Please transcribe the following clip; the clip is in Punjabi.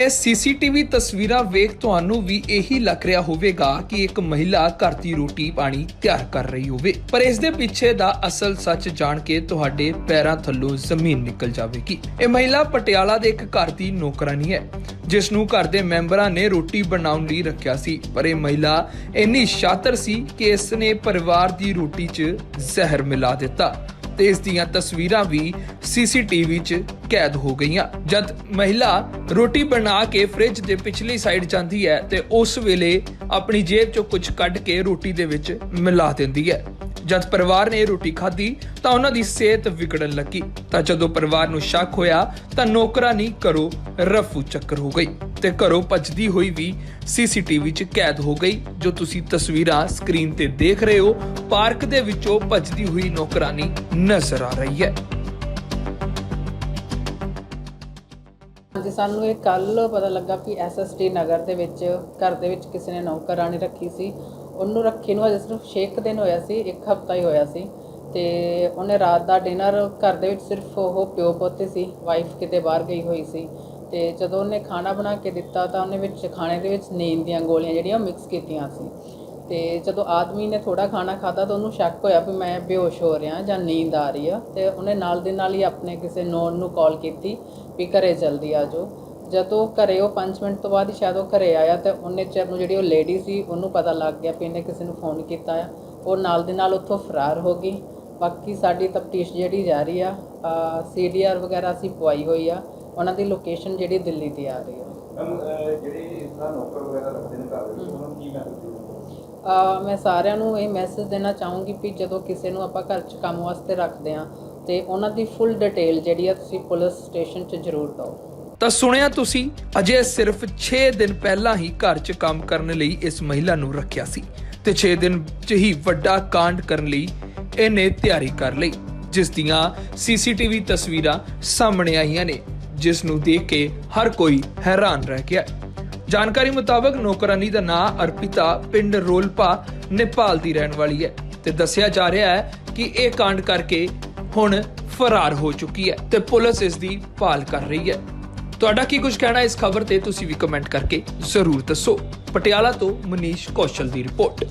ਇਹ ਸੀਸੀਟੀਵੀ ਤਸਵੀਰਾਂ ਵੇਖ ਤੁਹਾਨੂੰ ਵੀ ਇਹੀ ਲੱਗ ਰਿਹਾ ਹੋਵੇਗਾ ਕਿ ਇੱਕ ਮਹਿਲਾ ਘਰ ਦੀ ਰੋਟੀ ਪਾਣੀ ਤਿਆਰ ਕਰ ਰਹੀ ਹੋਵੇ। ਪਰ ਇਸ ਦੇ ਪਿੱਛੇ ਦਾ ਅਸਲ ਸੱਚ ਜਾਣ ਕੇ ਤੁਹਾਡੇ ਪੈਰਾਂ ਥੱਲੋਂ ਜ਼ਮੀਨ ਨਿਕਲ ਜਾਵੇਗੀ। ਇਹ ਮਹਿਲਾ ਪਟਿਆਲਾ ਦੇ ਇੱਕ ਘਰ ਦੀ ਨੌਕਰਾਨੀ ਹੈ ਜਿਸ ਨੂੰ ਘਰ ਦੇ ਮੈਂਬਰਾਂ ਨੇ ਰੋਟੀ ਬਣਾਉਣ ਲਈ ਰੱਖਿਆ ਸੀ। ਪਰ ਇਹ ਮਹਿਲਾ ਇੰਨੀ ਸ਼ਾਤਰ ਸੀ ਕਿ ਇਸ ਨੇ ਪਰਿਵਾਰ ਦੀ ਰੋਟੀ 'ਚ ਜ਼ਹਿਰ ਮਿਲਾ ਦਿੱਤਾ। ਤੇ ਇਸ ਦੀਆਂ ਤਸਵੀਰਾਂ ਵੀ ਸੀਸੀਟੀਵੀ 'ਚ ਕੈਦ ਹੋ ਗਈਆਂ। ਜਦ ਮਹਿਲਾ ਰੋਟੀ ਬਣਾ ਕੇ ਫ੍ਰਿਜ ਦੇ ਪਿਛਲੀ ਸਾਈਡ ਜਾਂਦੀ ਹੈ ਤੇ ਉਸ ਵੇਲੇ ਆਪਣੀ ਜੇਬ 'ਚੋਂ ਕੁਝ ਕੱਢ ਕੇ ਰੋਟੀ ਦੇ ਵਿੱਚ ਮਿਲਾ ਦਿੰਦੀ ਹੈ। ਜਦ ਪਰਿਵਾਰ ਨੇ ਰੋਟੀ ਖਾਧੀ ਤਾਂ ਉਹਨਾਂ ਦੀ ਸਿਹਤ ਵਿਗੜਨ ਲੱਗੀ। ਤਾਂ ਜਦੋਂ ਪਰਿਵਾਰ ਨੂੰ ਸ਼ੱਕ ਹੋਇਆ ਤਾਂ ਨੌਕਰਾਨੀ ਕਰੋ ਰਫੂ ਚੱਕਰ ਹੋ ਗਈ। ਤੇ ਘਰੋਂ ਭੱਜਦੀ ਹੋਈ ਵੀ ਸੀਸੀਟੀਵੀ 'ਚ ਕੈਦ ਹੋ ਗਈ, ਜੋ ਤੁਸੀਂ ਤਸਵੀਰਾਂ ਸਕਰੀਨ ਤੇ ਦੇਖ ਰਹੇ ਹੋ। ਪਾਰਕ ਦੇ ਵਿੱਚੋਂ ਭੱਜਦੀ ਹੋਈ ਨੌਕਰਾਨੀ ਨਜ਼ਰ ਆ ਰਹੀ ਹੈ। ਹਾਂਜੀ, ਸਾਨੂੰ ਇਹ ਕੱਲ ਪਤਾ ਲੱਗਾ ਕਿ ਐਸਐਸਟੀ ਨਗਰ ਦੇ ਵਿੱਚ, ਘਰ ਦੇ ਵਿੱਚ ਕਿਸੇ ਨੇ ਨੌਕਰਾਨੀ ਰੱਖੀ ਸੀ। ਉਹਨੂੰ ਰੱਖੀ ਨੂੰ ਅਜੇ ਸਿਰਫ 6 ਦਿਨ ਹੋਇਆ ਸੀ, ਇੱਕ ਹਫਤਾ ਹੀ ਹੋਇਆ ਸੀ। ਤੇ ਉਹਨੇ ਰਾਤ ਦਾ ਡਿਨਰ ਘਰ ਦੇ ਵਿੱਚ ਸਿਰਫ ਉਹ ਪਿਓ ਪੋਤੇ ਸੀ, ਵਾਈਫ ਕਿਤੇ ਬਾਹਰ ਗਈ ਹੋਈ ਸੀ। ਤੇ ਜਦੋਂ ਉਹਨੇ ਖਾਣਾ ਬਣਾ ਕੇ ਦਿੱਤਾ ਤਾਂ ਉਹਨੇ ਵਿੱਚ ਖਾਣੇ ਦੇ ਵਿੱਚ ਨੀਂਦ ਦੀਆਂ ਗੋਲੀਆਂ ਜਿਹੜੀਆਂ ਉਹ ਮਿਕਸ ਕੀਤੀਆਂ ਸੀ। ਤੇ ਜਦੋਂ ਆਦਮੀ ਨੇ ਥੋੜਾ ਖਾਣਾ ਖਾਦਾ ਤਾਂ ਉਹਨੂੰ ਸ਼ੱਕ ਹੋਇਆ ਵੀ ਮੈਂ ਬੇਹੋਸ਼ ਹੋ ਰਿਹਾ ਜਾਂ ਨੀਂਦ ਆ ਰਹੀ ਆ। ਤੇ ਉਹਨੇ ਨਾਲ ਦੇ ਨਾਲ ਹੀ ਆਪਣੇ ਕਿਸੇ ਨੋਨ ਨੂੰ ਕਾਲ ਕੀਤੀ ਵੀ ਘਰੇ ਜਲਦੀ ਆ ਜਾਓ। ਜਦੋਂ ਘਰੇ ਉਹ 5 ਮਿੰਟ ਤੋਂ ਬਾਅਦ ਸ਼ਾਇਦ ਉਹ ਘਰੇ ਆਇਆ ਤੇ ਉਹਨੇ ਚਿਰ ਨੂੰ ਜਿਹੜੀ ਉਹ ਲੇਡੀ ਸੀ ਉਹਨੂੰ ਪਤਾ ਲੱਗ ਗਿਆ ਵੀ ਇਹਨੇ ਕਿਸੇ ਨੂੰ ਫੋਨ ਕੀਤਾ ਆ। ਉਹ ਨਾਲ ਦੇ ਨਾਲ ਉੱਥੋਂ ਫਰਾਰ ਹੋ ਗਈ। ਬਾਕੀ ਸਾਡੀ ਤਫਤੀਸ਼ ਜਿਹੜੀ ਜਾਰੀ ਆ ਸੀਡੀਆਰ ਵਗੈਰਾ ਅਸੀਂ ਪਵਾਈ ਹੋਈ ਆ। ਉਹਨਾਂ ਦੀ ਲੋਕੇਸ਼ਨ ਜਿਹੜੀ ਦਿੱਲੀ ਦੀ ਆ ਰਹੀ ਆ ਮੈਮ ਜਿਹੜੇ ਇਸ ਤਰ੍ਹਾਂ ਨੌਕਰ ਵਗੈਰਾ ਰੱਖਦੇ ਨੇ ਘਰ ਵਿੱਚ ਉਹਨਾਂ ਨੂੰ ਕੀ ਮੈਸੇਜ ਦਿਓ ਅਹ ਮੈਂ ਸਾਰਿਆਂ ਨੂੰ ਇਹ ਮੈਸੇਜ ਦੇਣਾ ਚਾਹੂੰਗੀ ਕਿ ਜਦੋਂ ਕਿਸੇ ਨੂੰ ਆਪਾਂ ਘਰ 'ਚ ਕੰਮ ਵਾਸਤੇ ਰੱਖਦੇ ਆ ਤੇ ਉਹਨਾਂ ਦੀ ਫੁੱਲ ਡਿਟੇਲ ਜਿਹੜੀ ਆ ਤੁਸੀਂ ਪੁਲਿਸ ਸਟੇਸ਼ਨ 'ਚ ਜ਼ਰੂਰ ਦਿਓ। ਤਾਂ ਸੁਣਿਆ ਤੁਸੀਂ ਅਜੇ ਸਿਰਫ 6 ਦਿਨ ਪਹਿਲਾਂ ਹੀ ਘਰ 'ਚ ਕੰਮ ਕਰਨ ਲਈ ਇਸ ਮਹਿਲਾ ਨੂੰ ਰੱਖਿਆ ਸੀ ਤੇ 6 ਦਿਨ 'ਚ ਹੀ ਵੱਡਾ ਕਾਂਡ ਕਰਨ ਲਈ ਇਹਨੇ ਤਿਆਰੀ ਕਰ ਲਈ ਜਿਸ ਦੀਆਂ ਸੀਸੀਟੀਵੀ ਤਸਵੀਰਾਂ ਸਾਹਮਣੇ ਆਈਆਂ ਨੇ। ਜਿਸ ਨੂੰ ਦੇਖ ਕੇ ਹਰ ਕੋਈ ਹੈਰਾਨ ਰਹਿ ਗਿਆ। ਜਾਣਕਾਰੀ ਮੁਤਾਬਕ ਨੌਕਰਾਨੀ ਦਾ ਨਾਂ ਅਰਪਿਤਾ ਪਿੰਡ ਰੋਲਪਾ, ਨੇਪਾਲ ਦੀ ਰਹਿਣ ਵਾਲੀ ਹੈ ਤੇ ਦੱਸਿਆ ਜਾ ਰਿਹਾ ਹੈ ਕਿ ਇਹ ਕਾਂਡ ਕਰਕੇ ਹੁਣ ਫਰਾਰ ਹੋ ਚੁੱਕੀ ਹੈ ਤੇ ਪੁਲਿਸ ਇਸ ਦੀ ਭਾਲ ਕਰ ਰਹੀ ਹੈ। ਤੁਹਾਡਾ ਕੀ ਕੁਝ ਕਹਿਣਾ ਇਸ ਖਬਰ ਤੇ ਤੁਸੀਂ ਵੀ ਕਮੈਂਟ ਕਰਕੇ ਜ਼ਰੂਰ ਦੱਸੋ। ਪਟਿਆਲਾ ਤੋਂ ਮਨੀਸ਼ ਕੌਸ਼ਲ ਦੀ ਰਿਪੋਰਟ।